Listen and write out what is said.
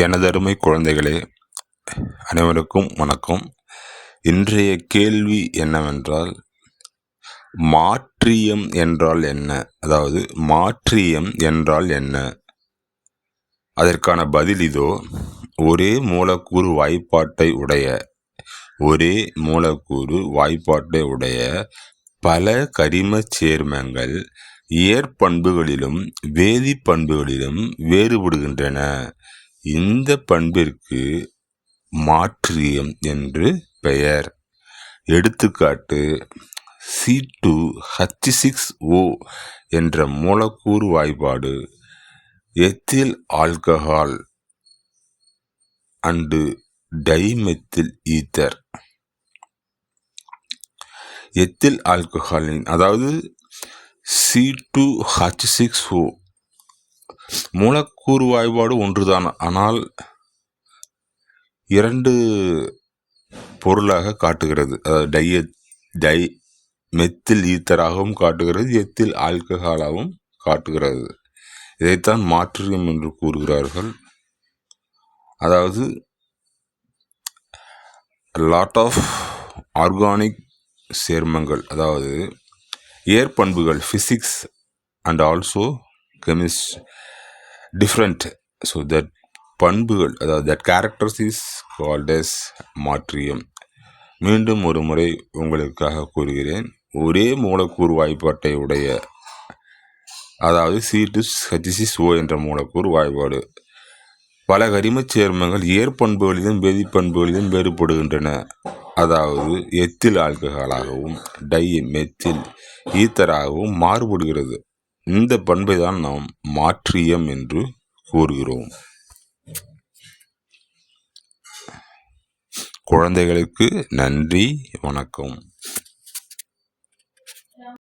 எனதருமை குழந்தைகளே அனைவருக்கும் வணக்கம். இன்றைய கேள்வி என்னவென்றால் மாற்றியம் என்றால் என்ன? அதாவது மாற்றியம் என்றால் என்ன? அதற்கான பதில் இதோ ஒரே மூலக்கூறு வாய்ப்பாட்டை உடைய ஒரே மூலக்கூறு வாய்ப்பாட்டை உடைய பல கரிமச் சேர்மங்கள் ஏற்பண்புகளிலும் வேதிப்பண்புகளிலும் வேறுபடுகின்றன. இந்த பண்பிற்கு மாற்றியம் என்று பெயர். எடுத்துக்காட்டு C two H six O என்ற மூலக்கூறு வாய்பாடு ethyl alcohol and dimethyl ether ethyl ஆல்கஹாலின் அதாவது C two H six O மூலக்கூறு வாய்ப்பாடு ஒன்றுதான். ஆனால் இரண்டு பொருளாக காட்டுகிறது. அதாவது டைய டை மெத்தில் ஈத்தராகவும் காட்டுகிறது எத்தில் ஆல்கஹாலாகவும் காட்டுகிறது. இதைத்தான் மாற்றியம் என்று கூறுகிறார்கள். அதாவது லாட் ஆஃப் ஆர்கானிக் சேர்மங்கள் அதாவது ஏற்பண்புகள் physics and also chemist different so that பண்புகள் அதாவது that characters is called as மாற்றியம். மீண்டும் ஒரு முறை உங்களுக்காக கூறுகிறேன். ஒரே மூலக்கூறு வாய்ப்பாட்டை உடைய அதாவது சி டு ஹெச்சிசிஸ் ஓ என்ற மூலக்கூறு வாய்ப்பாடு. பல கரிமச் சேர்மங்கள் ஏற்பண்புகளிலும் வேதிப்பண்புகளிலும் வேறுபடுகின்றன. அதாவது எத்தில் ஆல்கஹாலாகவும் டை மெத்தில் ஈத்தராகவும் மாறுபடுகிறது. இந்த பண்பை தான் நாம் மாற்றியம் என்று கூறுகிறோம். குழந்தைகளுக்கு நன்றி வணக்கம்.